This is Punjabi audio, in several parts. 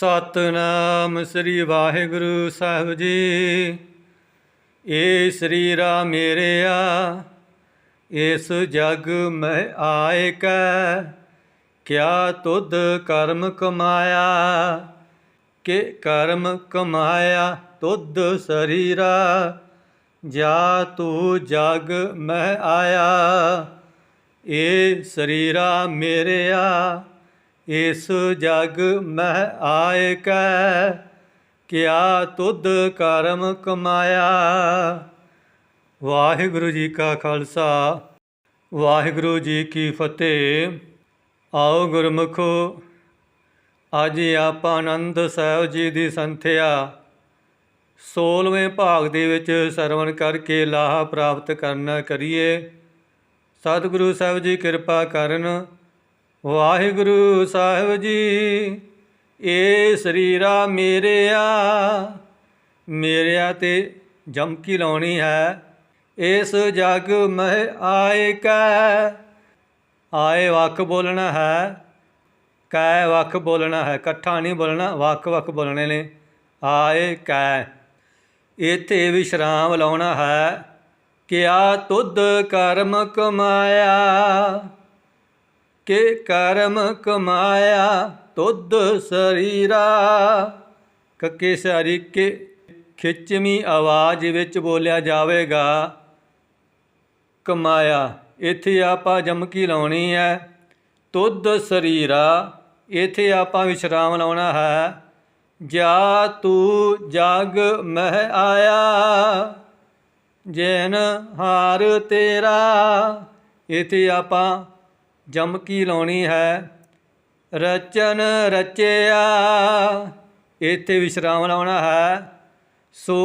ਸਤਨਾਮ ਸ੍ਰੀ ਵਾਹਿਗੁਰੂ ਸਾਹਿਬ ਜੀ। ਏ ਸਰੀਰਾ ਮੇਰਿਆ, ਇਸ ਜਗ ਮੈਂ ਆਏ ਕੈ ਕਿਆ ਤੁਧ ਕਰਮ ਕਮਾਇਆ? ਕਿ ਕਰਮ ਕਮਾਇਆ ਤੁਧ ਸਰੀਰਾ? ਜਾ ਤੂੰ ਜਗ ਮੈਂ ਆਇਆ। ਏ ਸਰੀਰਾ ਮੇਰਿਆ ਇਸ ਜਗ ਮੈਂ ਆਏ ਕੈ ਕਿਆ ਤੁਧ ਕਰਮ ਕਮਾਇਆ। ਵਾਹਿਗੁਰੂ ਜੀ ਕਾ ਖਾਲਸਾ, ਵਾਹਿਗੁਰੂ ਜੀ ਕੀ ਫਤਿਹ। ਆਓ ਗੁਰਮੁਖੋ, ਅੱਜ ਆਪਾਂ ਆਨੰਦ ਸਾਹਿਬ ਜੀ ਦੀ ਸੰਥਿਆ 16ਵੇਂ ਭਾਗ ਦੇ ਵਿੱਚ ਸਰਵਣ ਕਰਕੇ ਲਾਹਾ ਪ੍ਰਾਪਤ ਕਰਨਾ ਕਰੀਏ। ਸਤਿਗੁਰੂ ਸਾਹਿਬ ਜੀ ਕਿਰਪਾ ਕਰਨ ਵਾਹਿਗੁਰੂ ਸਾਹਿਬ ਜੀ, ਏ ਸਰੀਰਾ ਮੇਰਿਆ ਮੇਰਿਆ ਤੇ ਜਮਕੀ ਲਾਉਣੀ ਹੈ। ਇਸ ਜਗ ਮਹਿ ਆਏ ਕੈ, ਆਏ ਵੱਖ ਬੋਲਣਾ ਹੈ, ਕੈ ਵੱਖ ਬੋਲਣਾ ਹੈ, ਇਕੱਠਾ ਨਹੀਂ ਬੋਲਣਾ, ਵੱਖ ਵੱਖ ਬੋਲਣੇ ਨੇ, ਆਏ ਕੈ। ਇੱਥੇ ਵਿਸ਼ਰਾਮ ਲਾਉਣਾ ਹੈ, ਕਿਆ ਤੁਧ ਕਰਮ ਕਮਾਇਆ ਕੇ ਕਰਮ ਕਮਾਇਆ ਤੁਧ ਸਰੀਰਾ। ਕੱਕੇ ਸਾਰੀ ਖਿੱਚਵੀਂ ਆਵਾਜ਼ ਵਿੱਚ ਬੋਲਿਆ ਜਾਵੇਗਾ, ਕਮਾਇਆ, ਇੱਥੇ ਆਪਾਂ ਜਮਕੀ ਲਾਉਣੀ ਹੈ। ਤੁਧ ਸਰੀਰਾ, ਇੱਥੇ ਆਪਾਂ ਵਿਸ਼ਰਾਮ ਲਾਉਣਾ ਹੈ। ਜਾ ਤੂੰ ਜਗ ਮਹਿ ਆਇਆ, ਜੈਨ ਹਾਰ ਤੇਰਾ। ਇੱਥੇ ਆਪਾਂ ਜਮਕੀ ਲਾਉਣੀ ਹੈ? ਰਚਨ ਰਚਿਆ। ਇੱਥੇ ਵਿਸ਼ਰਾਮ ਲਾਉਣਾ ਹੈ। ਸੋ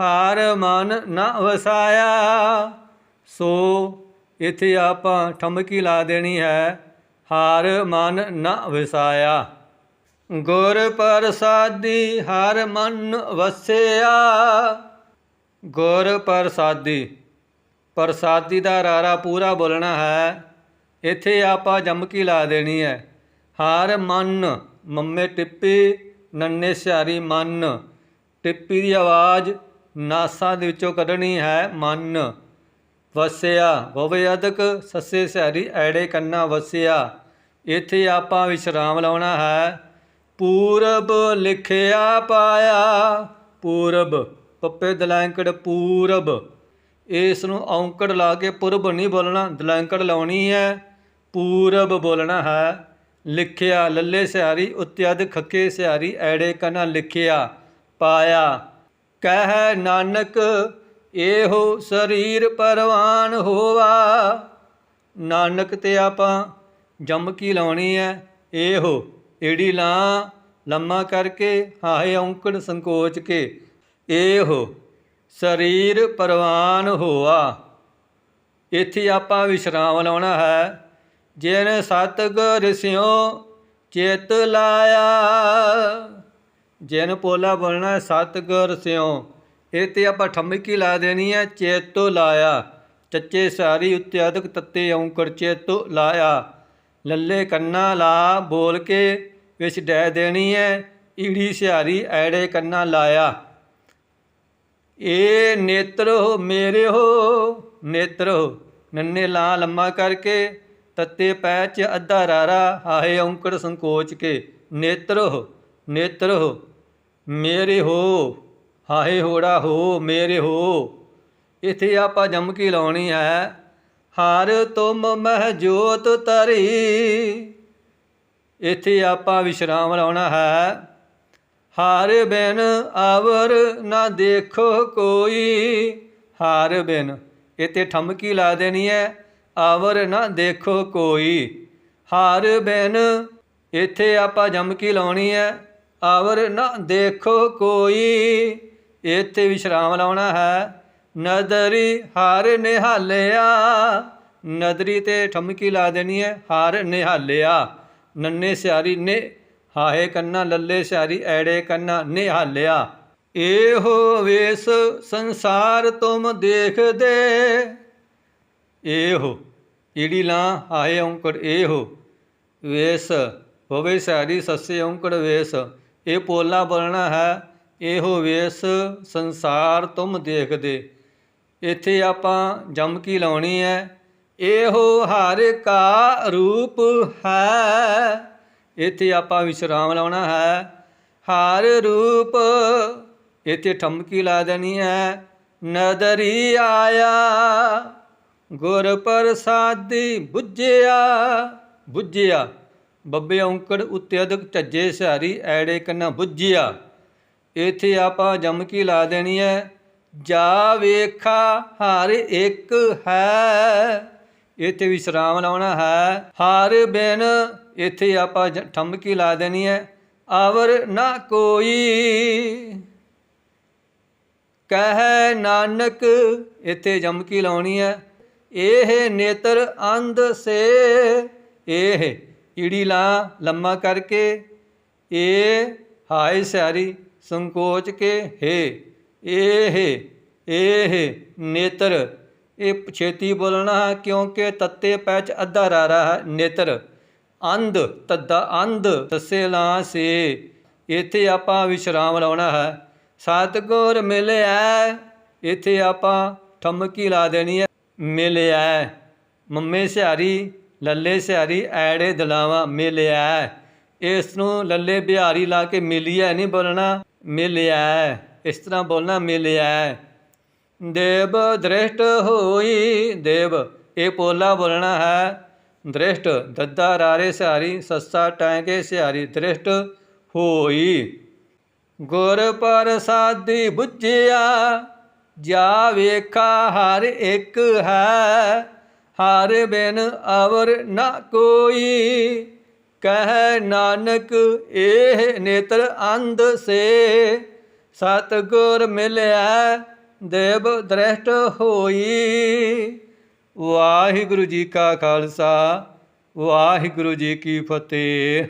ਹਾਰ ਮਨ ਨਾ ਵਸਾਇਆ। ਸੋ ਇੱਥੇ ਆਪਾਂ ਠਮਕੀ ਲਾ ਦੇਣੀ ਹੈ। ਹਾਰ ਮਨ ਨਾ ਵਸਾਇਆ। ਗੁਰ ਪ੍ਰਸਾਦੀ ਹਰ ਮਨ ਵਸਿਆ। ਗੁਰ ਪ੍ਰਸਾਦੀ। ਪ੍ਰਸਾਦੀ ਦਾ ਰਾਰਾ ਪੂਰਾ ਬੋਲਣਾ ਹੈ। ਇੱਥੇ ਆਪਾਂ ਜਮਕੀ ਲਾ ਦੇਣੀ ਹੈ ਹਾਰ ਮਨ, ਮੰਮੇ ਟਿੱਪੀ, ਨੰਨੇ ਸਿਆਰੀ ਮੰਨ। ਟਿੱਪੀ ਦੀ ਆਵਾਜ਼ ਨਾਸਾਂ ਦੇ ਵਿੱਚੋਂ ਕੱਢਣੀ ਹੈ ਮਨ। ਵਸਿਆ, ਵਵੇ ਅਦਕ, ਸੱਸੇ ਸਿਆਰੀ, ਐੜੇ ਕੰਨਾ ਵਸਿਆ। ਇੱਥੇ ਆਪਾਂ ਵਿਸ਼ਰਾਮ ਲਾਉਣਾ ਹੈ। ਪੂਰਬ ਲਿਖਿਆ ਪਾਇਆ, ਪੂਰਬ, ਪੱਪੇ ਦਲੈਂਕੜ ਪੂਰਬ। ਇਸ ਨੂੰ ਔਂਕੜ ਲਾ ਕੇ ਪੁਰਬ ਨਹੀਂ ਬੋਲਣਾ, ਦਲੈਂਕੜ ਲਾਉਣੀ ਹੈ। ਪੂਰਬ ਬੋਲਣਾ ਹੈ। ਲਿਖਿਆ, ਲੱਲੇ ਸਿਆਰੀ ਉਤਿਆਦ ਖੱਕੇ ਸਿਆਰੀ ਐੜੇ ਕਨਾ ਲਿਖਿਆ, ਪਾਇਆ। ਕਹਿ ਨਾਨਕ, ਇਹੋ ਸਰੀਰ ਪਰਵਾਨ ਹੋਵਾ। ਨਾਨਕ ਤੇ ਆਪਾਂ ਜਮਕੀ ਲਾਉਣੀ ਹੈ ਇਹੋ, ਏੜੀ ਲਾਂ ਲੰਮਾ ਕਰਕੇ ਹਾਏ ਔਂਕੜ ਸੰਕੋਚ ਕੇ। ਇਹੋ, ਸਰੀਰ ਪਰਵਾਨ ਹੋਆ। ਇੱਥੇ ਆਪਾਂ ਵਿਸ਼ਰਾਮ ਲਾਉਣਾ ਹੈ। ਜਿਨ ਸਤਗੁਰ ਸਿਓ ਚਿਤ ਲਾਇਆ, ਜਿਨ ਪੋਲਾ ਬੋਲਣਾ ਸਤਗੁਰ ਸਿਓ ਇਹ ਤੇ ਆਪਾਂ ਠਮਕੀ ਲਾ ਦੇਣੀ ਹੈ, ਚੇਤੋ ਲਾਇਆ। ਚੱਚੇ ਸਾਰੀ ਉੱਤੇ ਅਧਿਕ ਤੱਤੇ ਔਂਕੜ ਚੇਤੋ ਲਾਇਆ। ਲੱਲੇ ਕੰਨਾ ਲਾ ਬੋਲ ਕੇ ਵਿੱਚ ਡੈ ਦੇਣੀ ਹੈ, ਈੜੀ ਸਿਹਾਰੀ ਐੜੇ ਕੰਨਾ ਲਾਇਆ। ਏ ਨੇਤਰ ਹੋ ਮੇਰੇ ਹੋ, ਨੇਤਰ ਹੋ, ਨੰਨੇ ਲਾ ਲੰਮਾ ਕਰਕੇ ਤੱਤੇ ਪੈ ਚ ਅੱਧਾ ਰਾਰਾ ਹਾਏ ਔਂਕੜ ਸੰਕੋਚ ਕੇ, ਨੇਤਰ ਹੋ, ਨੇਤਰ ਮੇਰੇ ਹੋ ਹਾਏ ਹੋੜਾ ਹੋ, ਮੇਰੇ ਹੋ, ਇੱਥੇ ਆਪਾਂ ਜਮਕੀ ਲਾਉਣੀ ਹੈ, ਹਰ ਤੁਮ ਮਹਿ ਜੋਤ ਤਰੀ ਇੱਥੇ ਆਪਾਂ ਵਿਸ਼ਰਾਮ ਲਾਉਣਾ ਹੈ, ਹਰ ਬਿਨ ਆਵਰ ਨਾ ਦੇਖੋ ਕੋਈ, ਹਰ ਬਿਨ, ਇੱਥੇ ਠਮਕੀ ਲਾ ਦੇਣੀ ਹੈ ਆਵਰ ਨਾ ਦੇਖੋ ਕੋਈ। ਹਾਰ ਬਿਨ ਇੱਥੇ ਆਪਾਂ ਜਮਕੀ ਲਾਉਣੀ ਹੈ ਆਵਰ ਨਾ ਦੇਖੋ ਕੋਈ। ਇੱਥੇ ਵਿਸ਼ਰਾਮ ਲਾਉਣਾ ਹੈ। ਨਦਰੀ ਹਾਰ ਨਿਹਾਲਿਆ। ਨਦਰੀ ਤੇ ਠਮਕੀ ਲਾ ਦੇਣੀ ਹੈ ਹਾਰ ਨਿਹਾਲਿਆ। ਨੰਨੇ ਸਿਆਰੀ ਨੇ ਹਾਏ ਕੰਨਾ, ਲੱਲੇ ਸਿਆਰੀ ਐੜੇ ਕੰਨਾ ਨਿਹਾਲਿਆ। ਇਹੋ ਵੇਸ ਸੰਸਾਰ ਤੁਮ ਦੇਖਦੇ। ਇਹੋ ਈੜੀ ਲਾਂ ਹਾਏ ਔਂਕੜ ਇਹੋ ਵੇਸ ਹੋਵੇ ਸਾਰੀ ਸੱਸੇ ਔਂਕੜ ਵੇਸ, ਇਹ ਪੋਲਾ ਬੋਲਣਾ ਹੈ, ਇਹੋ ਵੇਸ ਸੰਸਾਰ ਤੁਮ ਦੇਖਦੇ, ਇੱਥੇ ਆਪਾਂ ਜਮਕੀ ਲਾਉਣੀ ਹੈ ਇਹੋ ਹਰ ਕਾ ਰੂਪ ਹੈ, ਇੱਥੇ ਆਪਾਂ ਵਿਸ਼ਰਾਮ ਲਾਉਣਾ ਹੈ, ਹਰ ਰੂਪ ਇੱਥੇ ਠਮਕੀ ਲਾ ਦੇਣੀ ਹੈ ਨਦਰੀ ਆਇਆ ਗੁਰ ਪ੍ਰਸਾਦੀ ਬੁੱਝਿਆ ਬੁੱਝਿਆ। ਬੱਬੇ ਔਂਕੜ ਉੱਤੇ ਅਦਕ ਝੱਜੇ ਸਿਹਾਰੀ, ਐੜੇ ਕੰਨਾ ਬੁੱਝਿਆ। ਇੱਥੇ ਆਪਾਂ ਜਮਕੀ ਲਾ ਦੇਣੀ ਹੈ ਜਾ ਵੇਖਾ ਹਰ ਇੱਕ ਹੈ। ਇਥੇ ਵਿਸਰਾਮ ਲਾਉਣਾ ਹੈ। ਹਰ ਬਿਨ ਇਥੇ ਆਪਾਂ ਠਮਕੀ ਲਾ ਦੇਣੀ ਹੈ ਆਵਰ ਨਾ ਕੋਈ। ਕਹਿ ਨਾਨਕ ਇੱਥੇ ਜਮਕੀ ਲਾਉਣੀ ਹੈ ਇਹ ਨੇਤਰ ਅੰਧ ਸੇ। ਇਹ ਈੜੀ ਲਾ ਲੰਮਾ ਕਰਕੇ। ਇਹ ਹਾਏ ਸਿਆਰੀ ਸੰਕੋਚ ਕੇ ਹੈ। ਇਹ ਇਹ ਨੇਤਰ। ਇਹ ਛੇਤੀ ਬੋਲਣਾ ਹੈ ਕਿਉਂਕਿ ਤੱਤੇ ਪੈਚ ਅੱਧਾ ਰਾਰਾ ਹੈ ਨੇਤਰ। ਅੰਧ, ਤੱਦਾ ਅੰਧ ਤਸੇ ਲਾ ਸੇ। ਇੱਥੇ ਆਪਾਂ ਵਿਸ਼ਰਾਮ ਲਾਉਣਾ ਹੈ। ਸਤਿਗੁਰ ਮਿਲਿਆ। ਇੱਥੇ ਆਪਾਂ ਠਮਕੀ ਲਾ ਦੇਣੀ ਹੈ। ਮਿਲਿਆ ਮੰਮੇ ਸਿਹਾਰੀ, ਲੱਲੇ ਸਿਹਾਰੀ, ਐੜੇ ਦਲਾਵਾ, ਮਿਲਿਆ ਇਸ ਨੂੰ ਲੱਲੇ ਬਿਹਾਰੀ ਲਾ ਕੇ ਮਿਲਿਆ ਨਹੀਂ ਬੋਲਣਾ, ਮਿਲਿਆ ਇਸ ਤਰ੍ਹਾਂ ਬੋਲਣਾ ਮਿਲਿਆ ਦੇਵ ਦ੍ਰਿਸ਼ਟ ਹੋਈ, ਦੇਵ, ਇਹ ਪੋਲਾ ਬੋਲਣਾ ਹੈ। ਦ੍ਰਿਸ਼ਟ, ਦੱਦਾ ਰਾਰੇ ਸਿਹਾਰੀ, ਸੱਸਾ ਟਾਂਗੇ ਸਿਹਾਰੀ, ਦ੍ਰਿਸ਼ਟ ਹੋਈ। ਗੁਰ ਪ੍ਰਸਾਦੀ ਬੁੱਝਿਆ ਜਾ ਵੇਖਾ ਹਰ ਇੱਕ ਹੈ, ਹਰ ਬਿਨ ਅਵਰ ਨਾ ਕੋਈ। ਕਹਿ ਨਾਨਕ, ਇਹ ਨੇਤਰ ਅੰਧ ਸੇ। ਸਤਗੁਰ ਮਿਲਿਆ, ਦੇਵ ਦ੍ਰਿਸ਼ਟ ਹੋਈ। ਵਾਹਿਗੁਰੂ ਜੀ ਕਾ ਖਾਲਸਾ, ਵਾਹਿਗੁਰੂ ਜੀ ਕੀ ਫਤਿਹ।